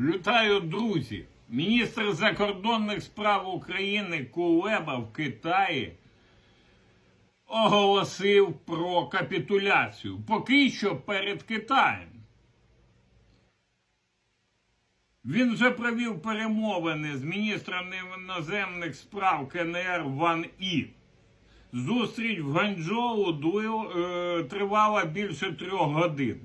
Вітаю, друзі! Міністр закордонних справ України Кулеба в Китаї оголосив про капітуляцію. Поки що перед Китаєм. Він вже провів перемовини з міністром іноземних справ КНР Ван І. Зустріч в Ганчжоу е, тривала більше трьох годин.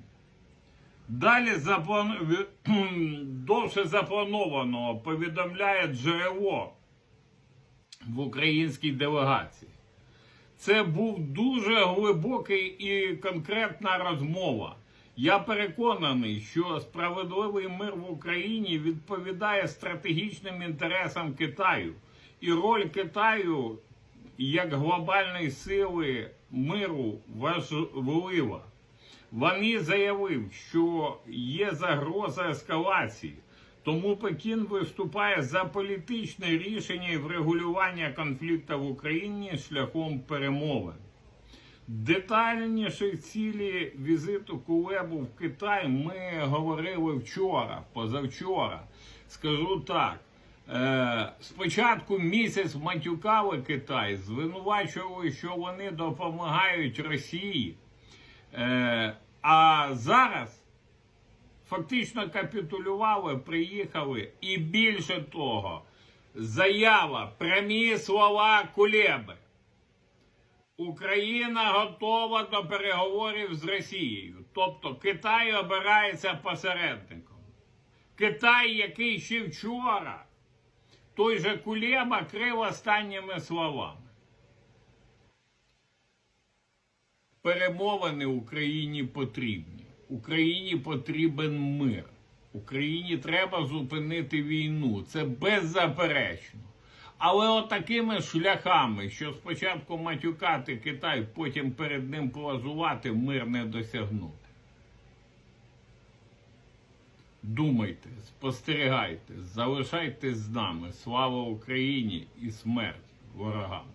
Далі заплан... довше запланованого повідомляє джерело в українській делегації. Це був дуже глибокий і конкретна розмова. Я переконаний, що справедливий мир в Україні відповідає стратегічним інтересам Китаю, і роль Китаю як глобальної сили миру важлива. Вони заявив, що є загроза ескалації, тому Пекін виступає за політичне рішення і врегулювання конфлікту в Україні шляхом перемовин. Детальніше цілі візиту Кулебу в Китай ми говорили вчора, позавчора. Скажу так. Е, спочатку місяць матюкали Китай, звинувачували, що вони допомагають Росії. Е, а зараз фактично капітулювали, приїхали, і більше того, заява, прямі слова Кулеби. Україна готова до переговорів з Росією. Тобто Китай обирається посередником. Китай, який ще вчора, той же Кулеба крив останніми словами. Перемовини Україні потрібні. Україні потрібен мир. Україні треба зупинити війну. Це беззаперечно. Але отакими шляхами, що спочатку матюкати Китай, потім перед ним плазувати, мир не досягнути. Думайте, спостерігайте, залишайтесь з нами. Слава Україні і смерть ворогам!